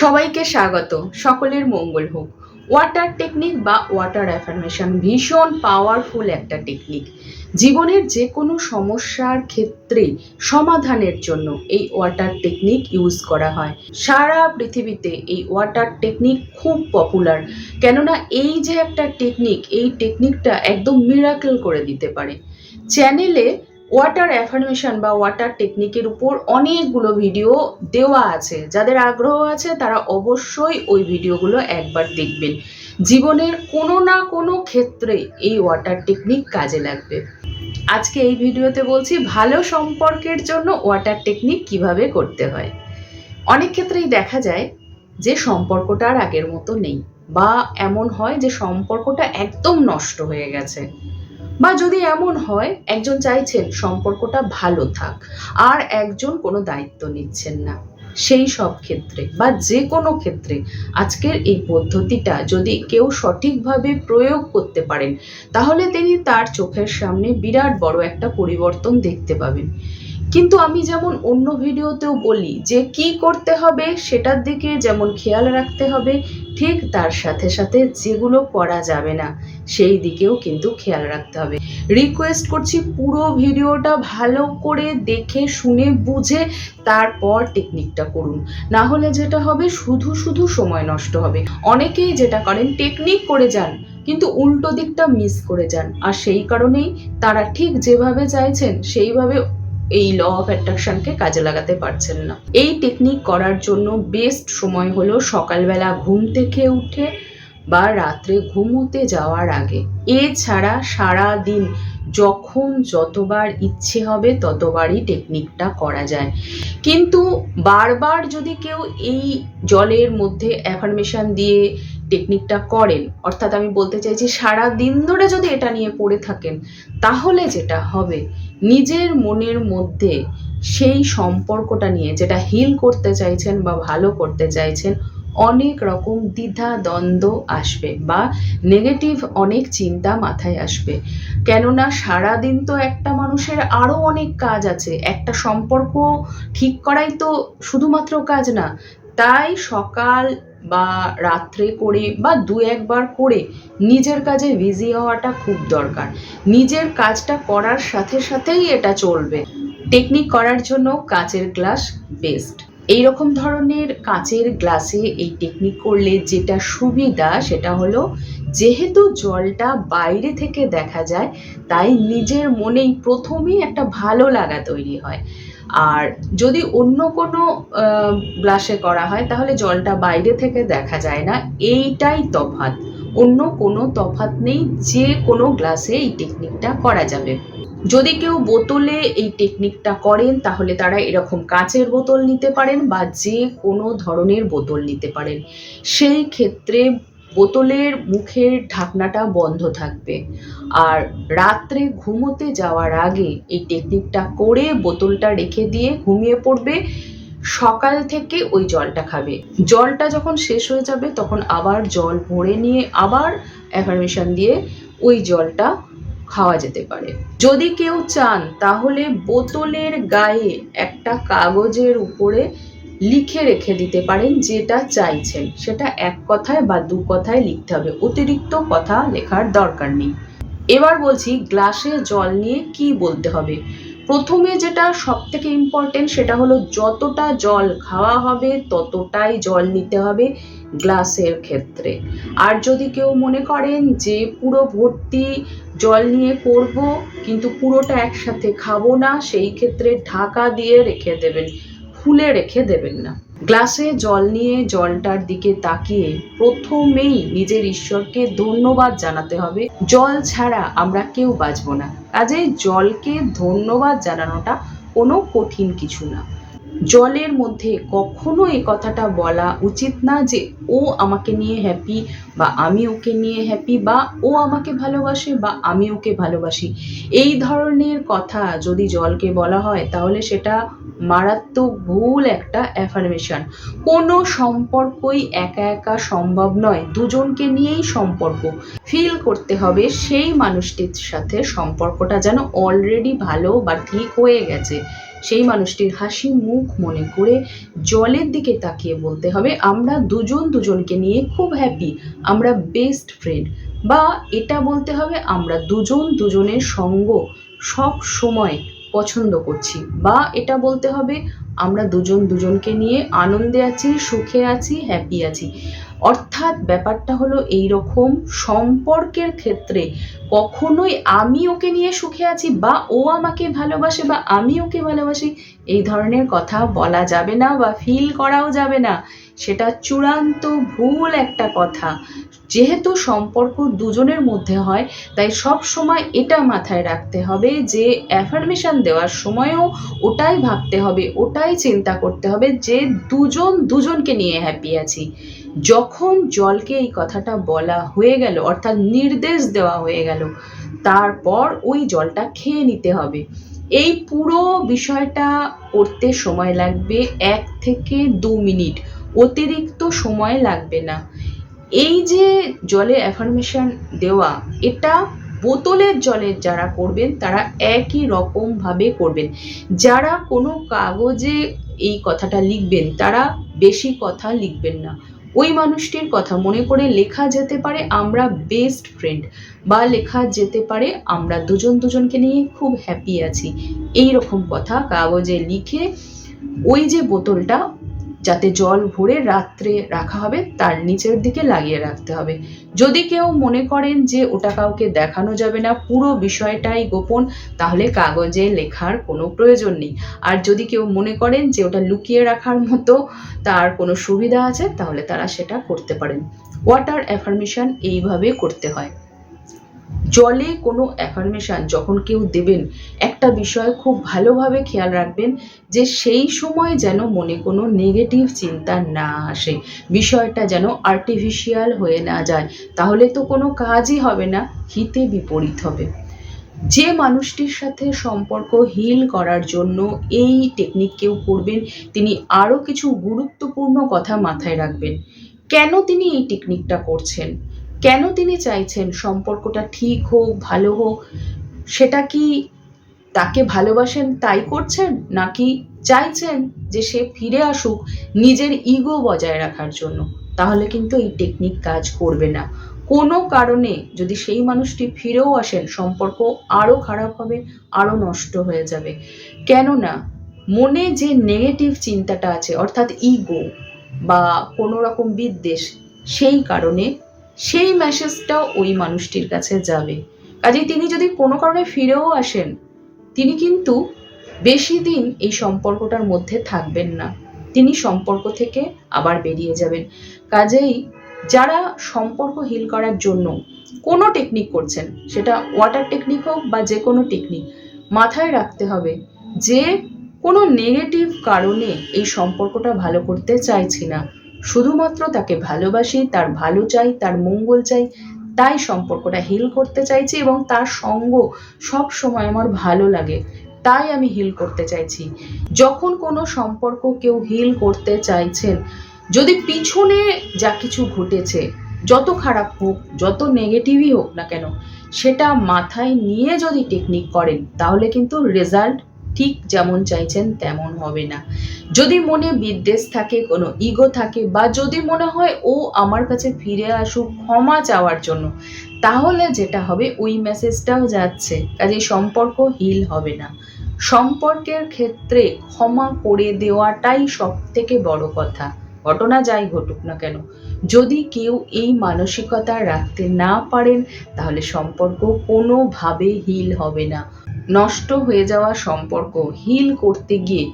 সবাইকে স্বাগত। সকলের মঙ্গল হোক। ওয়াটার টেকনিক বা ওয়াটার অ্যাফার্মেশন ভীষণ পাওয়ারফুল একটা টেকনিক। জীবনের যে কোনো সমস্যার ক্ষেত্রে সমাধানের জন্য এই ওয়াটার টেকনিক ইউজ করা হয়। সারা পৃথিবীতে এই ওয়াটার টেকনিক খুব পপুলার। কেননা এই যে একটা টেকনিক, এই টেকনিকটা একদম মিরাকেল করে দিতে পারে। চ্যানেলে ওয়াটার অ্যাফার্মেশন বা ওয়াটার টেকনিকের উপর অনেকগুলো ভিডিও দেওয়া আছে। যাদের আগ্রহ আছে, তারা অবশ্যই ওই ভিডিওগুলো একবার দেখবেন। জীবনের কোনো না কোনো ক্ষেত্রে এই ওয়াটার টেকনিক কাজে লাগবে। আজকে এই ভিডিওতে বলছি, ভালো সম্পর্কের জন্য ওয়াটার টেকনিক কীভাবে করতে হয়? অনেক ক্ষেত্রেই দেখা যায় যে সম্পর্কটা আর আগের মতো নেই, বা এমন হয় যে সম্পর্কটা একদম নষ্ট হয়ে গেছে। বা যদি এমন হয়, একজন চাইছেন সম্পর্কটা ভালো থাক, আর একজন কোনো দায়িত্ব নিচ্ছেন না। সেই সব ক্ষেত্রে বা যে কোনো ক্ষেত্রে আজকের এই পদ্ধতিটা যদি কেউ সঠিকভাবে প্রয়োগ করতে পারেন, তাহলে তিনি তার চোখের সামনে বিরাট বড় একটা পরিবর্তন দেখতে পাবেন। কিন্তু আমি যেমন অন্য ভিডিওতেও বলি যে কি করতে হবে সেটার দিকে যেমন খেয়াল রাখতে হবে, ঠিক তার সাথে সাথে যেগুলো করা যাবে না। সেই দিকেও কিন্তু খেয়াল রাখতে হবে। রিকোয়েস্ট করছি পুরো ভিডিওটা ভালো করে দেখে, শুনে, বুঝে তারপর টেকনিকটা করুন। না হলে যেটা হবে শুধু শুধু সময় নষ্ট হবে। অনেকেই যেটা করেন টেকনিক করে যান, কিন্তু উল্টো দিকটা মিস করে যান। আর সেই কারণেই তারা ঠিক যেভাবে চাইছেন, সেইভাবে এই ল অফ অ্যাট্রাকশনকে কাজে লাগাতে পারছেন না। এই টেকনিক করার জন্য বেস্ট সময় হলো সকালবেলা ঘুম থেকে উঠে বা রাত্রে ঘুমোতে যাওয়ার আগে। এছাড়া সারা দিন যখন যতবার ইচ্ছে হবে ততবারই টেকনিকটা করা যায়। কিন্তু বারবার যদি কেউ এই জলের মধ্যে অ্যাফার্মেশন দিয়ে টেকনিকটা করেন, অর্থাৎ আমি বলতে চাইছি সারা দিন ধরে যদি এটা নিয়ে পড়ে থাকেন, তাহলে যেটা হবে, নিজের মনের মধ্যে সেই সম্পর্কটা নিয়ে, যেটা হিল করতে চাইছেন বা ভালো করতে চাইছেন অনেক রকম দ্বিধা, দ্বন্দ্ব আসবে বা নেগেটিভ অনেক চিন্তা মাথায় আসবে। কেননা সারাদিন তো একটা মানুষের আরও অনেক কাজ আছে, একটা সম্পর্ক ঠিক করাই তো শুধুমাত্র কাজ না। তাই সকাল বা রাত্রে করে বা দু একবার করে নিজের কাজে বিজি হওয়াটা খুব দরকার। নিজের কাজটা করার সাথে সাথেই এটা চলবে। টেকনিক করার জন্য কাচের গ্লাস বেস্ট এই রকম ধরনের কাচের গ্লাসে এই টেকনিক করলে যেটা সুবিধা সেটা হলো, যেহেতু জলটা বাইরে থেকে দেখা যায়, তাই নিজের মনেই প্রথমেই একটা ভালো লাগা তৈরি হয়। আর যদি অন্য কোনো গ্লাসে করা হয়, তাহলে জলটা বাইরে থেকে দেখা যায় না, এইটাই তফাৎ। অন্য কোনো তফাৎ নেই, যে কোনো গ্লাসে এই টেকনিকটা করা যাবে। যদি কেউ বোতলে এই টেকনিকটা করেন, তাহলে তারা এরকম কাচের বোতল নিতে পারেন বা যে কোনো ধরনের বোতল নিতে পারেন। সেই ক্ষেত্রে বোতলের মুখের ঢাকনাটা বন্ধ থাকবে। আর রাত্রে ঘুমোতে যাওয়ার আগে এই টেকনিকটা করে বোতলটা রেখে দিয়ে ঘুমিয়ে পড়বে। সকাল থেকে ওই জলটা খাবে। জলটা যখন শেষ হয়ে যাবে, তখন আবার জল ভরে নিয়ে আবার অ্যাফার্মেশন দিয়ে ওই জলটা খাওয়া যেতে পারে। যদি কেউ চান, তাহলে বোতলের গায়ে একটা কাগজের উপরে লিখে রেখে দিতে পারেন যেটা চাইছেন। সেটা এক কথায় বা দু কথায় লিখতে হবে। অতিরিক্ত কথা লেখার দরকার নেই। এবার বলছি, গ্লাসে জল নিয়ে কি বলতে হবে? প্রথমে যেটা সব থেকে ইম্পর্টেন্ট সেটা হলো যতটা জল খাওয়া হবে, ততটাই জল নিতে হবে গ্লাসের ক্ষেত্রে। আর যদি কেউ মনে করেন যে পুরো ভর্তি জল নিয়ে করব, কিন্তু পুরোটা একসাথে খাব না, সেই ক্ষেত্রে ঢাকা দিয়ে রেখে দেবেন। খুলে রেখে দেবেন না। গ্লাসে জল নিয়ে জলটার দিকে তাকিয়ে প্রথমেই নিজের ঈশ্বরকে ধন্যবাদ জানাতে হবে, জল ছাড়া আমরা কেউ বাঁচব না। কাজেই জলকে ধন্যবাদ জানানোটা কোনো কঠিন কিছু না। জলের মধ্যে কখনো এই কথাটা বলা উচিত না যে, ও আমাকে নিয়ে হ্যাপি বা আমি ওকে নিয়ে হ্যাপি বা ও আমাকে ভালোবাসে বা আমি ওকে ভালোবাসি। এই ধরনের কথা যদি জলকে বলা হয়, তাহলে সেটা মারাত্মক ভুল একটা অ্যাফার্মেশন কোনো সম্পর্কই একা একা সম্ভব নয়, দুজনকে নিয়েই সম্পর্ক। ফিল করতে হবে সেই মানুষটির সাথে সম্পর্কটা যেন অলরেডি ভালো বা ঠিক হয়ে গেছে। সেই মানুষটির হাসি মুখ মনে করে জলের দিকে তাকিয়ে বলতে হবে, আমরা দুজন দুজনকে নিয়ে খুব হ্যাপি আমরা বেস্ট ফ্রেন্ড বা এটা বলতে হবে, আমরা দুজন দুজনের সঙ্গ সব সময় পছন্দ করছি। বা এটা বলতে হবে, আমরা দুজন দুজনকে নিয়ে আনন্দে আছি, সুখে আছি হ্যাপি আছি। অর্থাৎ ব্যাপারটা হলো এই রকম সম্পর্কের ক্ষেত্রে কখনোই আমি ওকে নিয়ে সুখে আছি বা ও আমাকে ভালোবাসে বা আমি ওকে ভালোবাসি, এই ধরনের কথা বলা যাবে না বা ফিল করাও যাবে না। সেটা চূড়ান্ত ভুল একটা কথা। যেহেতু সম্পর্ক দুজনের মধ্যে হয়, তাই সব সময় এটা মাথায় রাখতে হবে যে অ্যাফার্মেশন দেওয়ার সময়ও ওটাই ভাবতে হবে, ওটাই চিন্তা করতে হবে যে, দুজন দুজনকে নিয়ে হ্যাপি আছি। যখন জলকে এই কথাটা বলা হয়ে গেল, অর্থাৎ নির্দেশ দেওয়া হয়ে গেল, তারপর ওই জলটা খেয়ে নিতে হবে। এই পুরো বিষয়টা করতে সময় লাগবে এক থেকে দু মিনিট। অতিরিক্ত সময় লাগবে না। এই যে জলে অ্যাফার্মেশন দেওয়া, এটা বোতলের জলের যারা করবেন, তারা একই রকমভাবে করবেন। যারা কোনো কাগজে এই কথাটা লিখবেন, তারা বেশি কথা লিখবেন না। ওই মানুষটির কথা মনে করে লেখা যেতে পারে, আমরা বেস্ট ফ্রেন্ড বা লেখা যেতে পারে, আমরা দুজন দুজনকে নিয়ে খুব হ্যাপি আছি। এই রকম কথা কাগজে লিখে ওই যে বোতলটা যাতে জল ভরে রাত্রে রাখা হবে, তার নিচের দিকে লাগিয়ে রাখতে হবে। যদি কেউ মনে করেন যে ওটা কাউকে দেখানো যাবে না, পুরো বিষয়টাই গোপন, তাহলে কাগজে লেখার কোনো প্রয়োজন নেই। আর যদি কেউ মনে করেন যে ওটা লুকিয়ে রাখার মতো তার কোনো সুবিধা আছে, তাহলে তারা সেটা করতে পারেন। ওয়াটার অ্যাফার্মেশন এইভাবে করতে হয়। জলে কোনো অ্যাফার্মেশন যখন কেউ দেবেন, একটা বিষয় খুব ভালোভাবে খেয়াল রাখবেন যে সেই সময় যেন মনে কোনো নেগেটিভ চিন্তা না আসে, বিষয়টা যেন আর্টিফিশিয়াল হয়ে না যায়, তাহলে তো কোনো কাজই হবে না, হিতে বিপরীত হবে। যে মানুষটির সাথে সম্পর্ক হিল করার জন্য এই টেকনিক কেউ করবেন, তিনি আরও কিছু গুরুত্বপূর্ণ কথা মাথায় রাখবেন। কেন তিনি এই টেকনিকটা করছেন? কেন তিনি চাইছেন সম্পর্কটা ঠিক হোক, ভালো হোক? সেটা কি তাকে ভালোবাসেন, তাই করছেন? নাকি চাইছেন যে সে ফিরে আসুক নিজের ইগো বজায় রাখার জন্য? তাহলে কিন্তু এই টেকনিক কাজ করবে না। কোনো কারণে যদি সেই মানুষটি ফিরেও আসেন, সম্পর্ক আরও খারাপ হবে আরও নষ্ট হয়ে যাবে। কেননা, মনে যে নেগেটিভ চিন্তাটা আছে, অর্থাৎ ইগো বা কোনো রকম বিদ্বেষ, সেই কারণে সেই মেসেজটাও ওই মানুষটির কাছে যাবে। কাজেই তিনি যদি কোনো কারণে ফিরেও আসেন, তিনি কিন্তু বেশি দিন এই সম্পর্কটার মধ্যে থাকবেন না। তিনি সম্পর্ক থেকে আবার বেরিয়ে যাবেন। কাজেই যারা সম্পর্ক হিল করার জন্য কোনো টেকনিক করছেন, সেটা ওয়াটার টেকনিক হোক বা যে কোনো টেকনিক মাথায় রাখতে হবে যে কোনো নেগেটিভ কারণে এই সম্পর্কটা ভালো করতে চাইছি না। শুধুমাত্র তাকে ভালোবাসি, তার ভালো চাই, তার মঙ্গল চাই, তাই সম্পর্কটা হিল করতে চাইছি এবং তার সঙ্গ সব সময় আমার ভালো লাগে, তাই আমি হিল করতে চাইছি। যখন কোনো সম্পর্ক কেউ হিল করতে চাইছেন, যদি পিছনে যা কিছু ঘটেছে, যত খারাপ হোক, যত নেগেটিভই হোক না কেন, সেটা মাথায় নিয়ে যদি টেকনিক করেন, তাহলে কিন্তু রেজাল্ট ঠিক যেমন চাইছেন তেমন হবে না। যদি মনে বিদ্বেষ থাকে, কোনো ইগো থাকে, বা যদি মনে হয়, ও আমার কাছে ফিরে আসুক, ক্ষমা চাওয়ার জন্য, তাহলে যেটা হবে, ওই মেসেজটাও যাচ্ছে। কাজে সম্পর্ক হিল হবে না। সম্পর্কের ক্ষেত্রে ক্ষমা করে দেওয়াটাই সব থেকে বড় কথা। ঘটনা যাই ঘটুক না কেন, যদি কেউ এই মানসিকতা রাখতে না পারেন, তাহলে সম্পর্ক কোনোভাবে হিল হবে না। নষ্ট হয়ে যাওয়া সম্পর্ক হিল করতে গিয়ে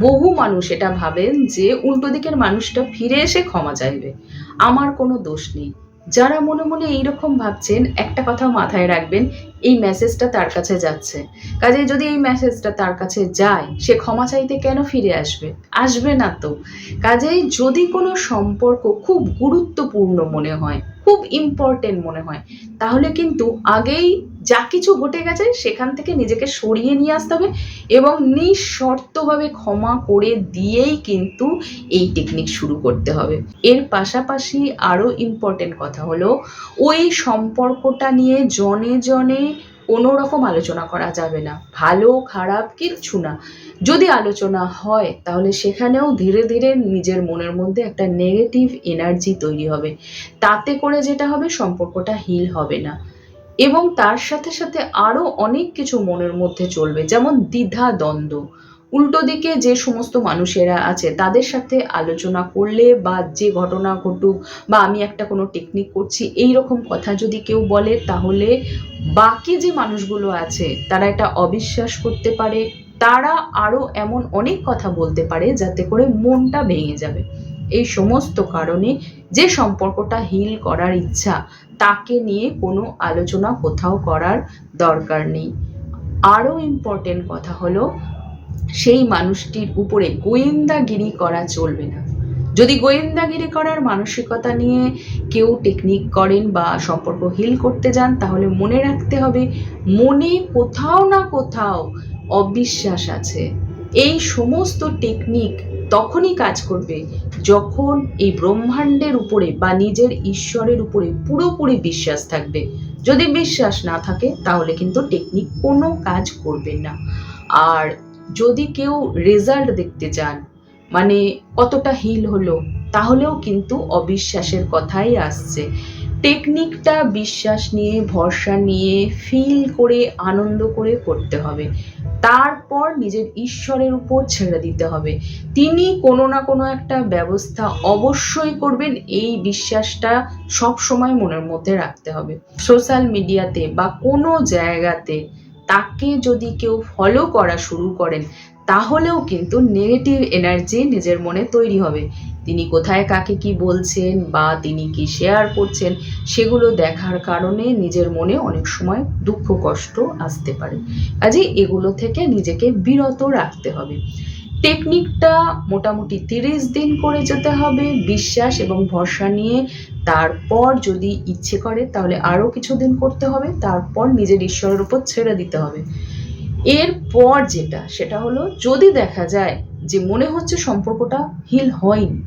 বহু মানুষ এটা ভাবেন যে উল্টো দিকের মানুষটা ফিরে এসে ক্ষমা চাইবে। আমার কোনো দোষ নেই। যারা মনে মনে এইরকম ভাবছেন, একটা কথা মাথায় রাখবেন, এই মেসেজটা তার কাছে যাচ্ছে। কাজে যদি এই মেসেজটা তার কাছে যায়, সে ক্ষমা চাইতে কেন ফিরে আসবে? আসবে না তো। কাজেই যদি কোনো সম্পর্ক খুব গুরুত্বপূর্ণ মনে হয় খুব ইম্পর্টেন্ট মনে হয়। তাহলে কিন্তু আগেই যা কিছু ঘটে গেছে সেখান থেকে নিজেকে সরিয়ে নিয়ে আসতে হবে এবং নিঃশর্তভাবে ক্ষমা করে দিয়েই কিন্তু এই টেকনিক শুরু করতে হবে। এর পাশাপাশি আরও ইম্পর্টেন্ট কথা হলো, ওই সম্পর্কটা নিয়ে জনে জনে কোনো রকম আলোচনা করা যাবে না। ভালো, খারাপ কিচ্ছু না। যদি আলোচনা হয়, তাহলে সেখানেও ধীরে ধীরে নিজের মনের মধ্যে একটা নেগেটিভ এনার্জি তৈরি হবে। তাতে করে যেটা হবে, সম্পর্কটা হিল হবে না। এবং তার সাথে সাথে আরও অনেক কিছু মনের মধ্যে চলবে, যেমন দ্বিধা দ্বন্দ্ব উল্টো দিকে যে সমস্ত মানুষেরা আছে, তাদের সাথে আলোচনা করলে বা যে ঘটনা ঘটুক বা আমি একটা কোনো টেকনিক করছি এই রকম কথা যদি কেউ বলে, তাহলে বাকি যে মানুষগুলো আছে, তারা এটা অবিশ্বাস করতে পারে, তারা আরও এমন অনেক কথা বলতে পারে যাতে করে মনটা ভেঙে যাবে। এই সমস্ত কারণে যে সম্পর্কটা হিল করার ইচ্ছা, তাকে নিয়ে কোনো আলোচনা কোথাও করার দরকার নেই। আরও ইম্পর্টেন্ট কথা হলো সেই মানুষটির উপরে গোয়েন্দাগিরি করা চলবে না। যদি গোয়েন্দাগিরি করার মানসিকতা নিয়ে কেউ টেকনিক করেন বা সম্পর্ক হিল করতে যান, তাহলে মনে রাখতে হবে, মনে কোথাও না কোথাও অবিশ্বাস আছে। এই সমস্ত টেকনিক তখনই কাজ করবে যখন এই ব্রহ্মাণ্ডের উপরে বা নিজের ঈশ্বরের উপরে পুরোপুরি বিশ্বাস থাকবে। যদি বিশ্বাস না থাকে, তাহলে কিন্তু টেকনিক কোনো কাজ করবে না। আর যদি কেউ রেজাল্ট দেখতে চান মানে কতটা হিল হলো, তাহলেও কিন্তু অবিশ্বাসের কথাই আসছে। টেকনিকটা বিশ্বাস নিয়ে, ভরসা নিয়ে ফিল করে, আনন্দ করে করতে হবে। তারপর নিজের ঈশ্বরের উপর ছেড়ে দিতে হবে। তিনি কোনো না কোনো একটা ব্যবস্থা অবশ্যই করবেন, এই বিশ্বাসটা সব সময় মনের মধ্যে রাখতে হবে। সোশ্যাল মিডিয়াতে বা কোনো জায়গাতে তাকে যদি কেউ ফলো করা শুরু করেন, তাহলেও কিন্তু নেগেটিভ এনার্জি নিজের মনে তৈরি হবে। তিনি কোথায় কাকে কি বলছেন বা তিনি কি শেয়ার করছেন, সেগুলো দেখার কারণে নিজের মনে অনেক সময় দুঃখ, কষ্ট আসতে পারে। কাজেই এগুলো থেকে নিজেকে বিরত রাখতে হবে। টেকনিকটা মোটামুটি তিরিশ দিন করে যেতে হবে, বিশ্বাস এবং ভরসা নিয়ে। তারপর যদি ইচ্ছে করে, তাহলে আরও কিছুদিন করতে হবে, তারপর নিজের ঈশ্বরের উপর ছেড়ে দিতে হবে। এরপর যেটা, সেটা হলো যদি দেখা যায় যে মনে হচ্ছে সম্পর্কটা হিল হয়নি,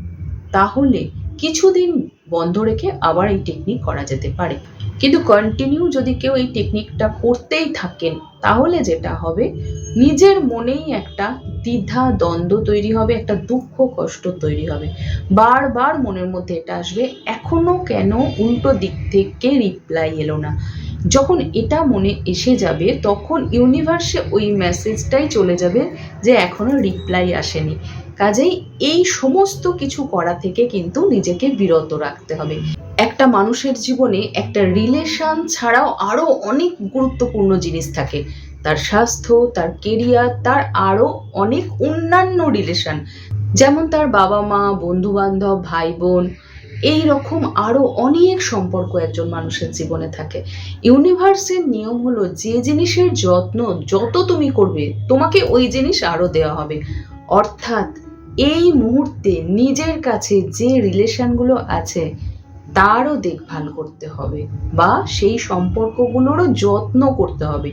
তাহলে কিছুদিন বন্ধ রেখে আবার এই টেকনিক করা যেতে পারে। কিন্তু কন্টিনিউ যদি কেউ এই টেকনিকটা করতেই থাকেন, তাহলে যেটা হবে, নিজের মনেই একটা দ্বিধা, দ্বন্দ্ব তৈরি হবে, একটা দুঃখ, কষ্ট তৈরি হবে। বারবার মনের মধ্যে এটা আসবে, এখনও কেন উল্টো দিক থেকে রিপ্লাই এলো না। যখন এটা মনে এসে যাবে, তখন ইউনিভার্সে ওই মেসেজটাই চলে যাবে যে এখনও রিপ্লাই আসেনি। কাজেই এই সমস্ত কিছু করা থেকে কিন্তু নিজেকে বিরত রাখতে হবে। একটা মানুষের জীবনে একটা রিলেশন ছাড়াও আরও অনেক গুরুত্বপূর্ণ জিনিস থাকে। তার স্বাস্থ্য, তার কেরিয়ার তার আরও অনেক অন্যান্য রিলেশন যেমন তার বাবা মা বন্ধু বান্ধব ভাই বোন এই রকম আরও অনেক সম্পর্ক একজন মানুষের জীবনে থাকে। ইউনিভার্সের নিয়ম হলো যে জিনিসের যত্ন যত তুমি করবে, তোমাকে ওই জিনিস আরও দেওয়া হবে। অর্থাৎ এই মুহূর্তে নিজের কাছে যে রিলেশনগুলো আছে তারও দেখভাল করতে হবে বা সেই সম্পর্কগুলোরও যত্ন করতে হবে।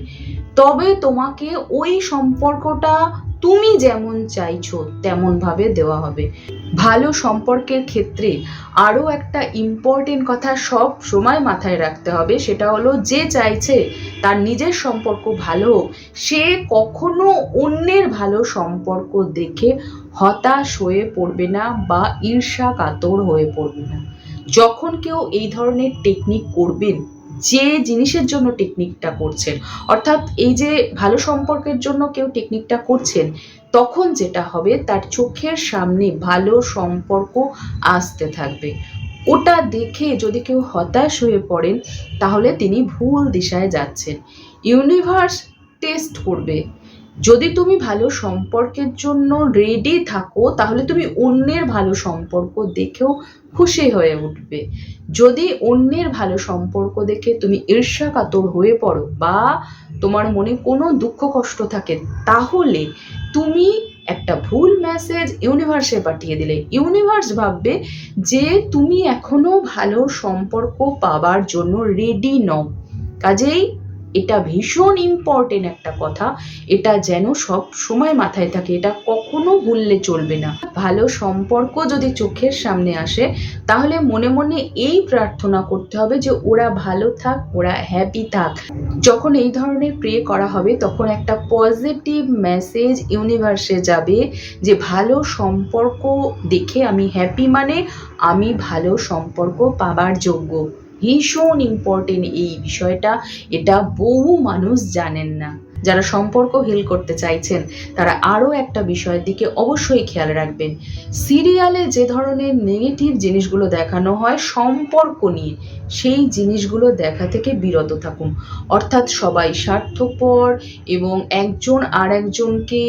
তবে তোমাকে ওই সম্পর্কটা তুমি যেমন চাইছো তেমনভাবে দেওয়া হবে। ভালো সম্পর্কের ক্ষেত্রে আরও একটা ইম্পর্টেন্ট কথা সব সময় মাথায় রাখতে হবে, সেটা হলো যে চাইছে তার নিজের সম্পর্ক ভালো সে কখনো অন্যের ভালো সম্পর্ক দেখে হতাশ হয়ে পড়বে না বা ঈর্ষা কাতর হয়ে পড়বে না। যখন কেউ এই ধরনের টেকনিক করবেন, যে জিনিসের জন্য টেকনিকটা করছেন, অর্থাৎ এই যে ভালো সম্পর্কের জন্য কেউ টেকনিকটা করছেন, তখন যেটা হবে তার চোখের সামনে ভালো সম্পর্ক আসতে থাকবে। ওটা দেখে যদি কেউ হতাশ হয়ে পড়েন, তাহলে তিনি ভুল দিশায় যাচ্ছেন। ইউনিভার্স টেস্ট করবে। যদি তুমি ভালো সম্পর্কের জন্য রেডি থাকো, তাহলে তুমি অন্যের ভালো সম্পর্ক দেখেও খুশি হয়ে উঠবে। যদি অন্যের ভালো সম্পর্ক দেখে তুমি ঈর্ষাকাতর হয়ে পড়ো বা তোমার মনে কোনো দুঃখ কষ্ট থাকে, তাহলে তুমি একটা ভুল মেসেজ ইউনিভার্সে পাঠিয়ে দিলে। ইউনিভার্স ভাববে যে তুমি এখনও ভালো সম্পর্ক পাবার জন্য রেডি নও। কাজেই এটা ভীষণ ইম্পর্টেন্ট একটা কথা। এটা যেন সব সময় মাথায় থাকে, এটা কখনো ভুললে চলবে না। ভালো সম্পর্ক যদি চোখের সামনে আসে, তাহলে মনে মনে এই প্রার্থনা করতে হবে যে ওরা ভালো থাক, ওরা হ্যাপি থাক। যখন এই ধরনের প্রে করা হবে, তখন একটা পজিটিভ মেসেজ ইউনিভার্সে যাবে যে ভালো সম্পর্ক দেখে আমি হ্যাপি মানে আমি ভালো সম্পর্ক পাবার যোগ্য। ভীষণ ইম্পর্টেন্ট এই বিষয়টা। এটা বহু মানুষ জানেন না। যারা সম্পর্ক হিল করতে চাইছেন, তারা আরও একটা বিষয়ের দিকে অবশ্যই খেয়াল রাখবেন। সিরিয়ালে যে ধরনের নেগেটিভ জিনিসগুলো দেখানো হয় সম্পর্ক নিয়ে, সেই জিনিসগুলো দেখা থেকে বিরত থাকুন। অর্থাৎ সবাই স্বার্থপর এবং একজন আর একজনকে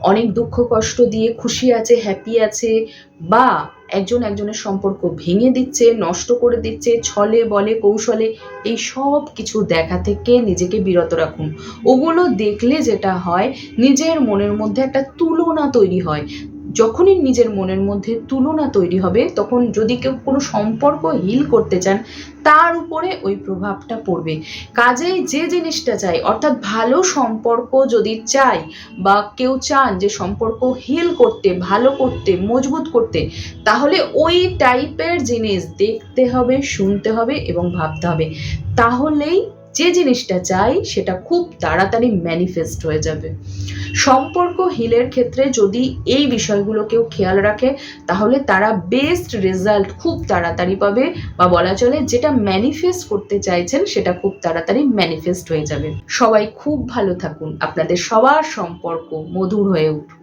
অনেক দুঃখ কষ্ট দিয়ে খুশি আছে হ্যাপি আছে বা একজন একজনের সম্পর্ক ভেঙে দিচ্ছে, নষ্ট করে দিচ্ছে, ছলে, বলে, কৌশলে, এই সব কিছু দেখা থেকে নিজেকে বিরত রাখুন। ওগুলো দেখলে যেটা হয়, নিজের মনের মধ্যে একটা তুলনা তৈরি হয়। যখনই নিজের মনের মধ্যে তুলনা তৈরি হবে, তখন যদি কেউ কোনো সম্পর্ক হিল করতে চান, তার উপরে ওই প্রভাবটা পড়বে। কাজেই যে জিনিসটা চাই, অর্থাৎ ভালো সম্পর্ক যদি চাই বা কেউ চান যে সম্পর্ক হিল করতে, ভালো করতে, মজবুত করতে, তাহলে ওই টাইপের জিনিস দেখতে হবে, শুনতে হবে এবং ভাবতে হবে। তাহলেই যে জিনিসটা চাই, সেটা খুব তাড়াতাড়ি ম্যানিফেস্ট হয়ে যাবে। সম্পর্ক হিলের ক্ষেত্রে যদি এই বিষয়গুলো কেউ খেয়াল রাখে, তাহলে তারা বেস্ট রেজাল্ট খুব তাড়াতাড়ি পাবে বা বলা চলে যেটা ম্যানিফেস্ট করতে চাইছেন, সেটা খুব তাড়াতাড়ি ম্যানিফেস্ট হয়ে যাবে। সবাই খুব ভালো থাকুন। আপনাদের সবার সম্পর্ক মধুর হয়ে উঠুক।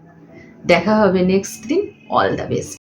দেখা হবে নেক্সট দিন। All the best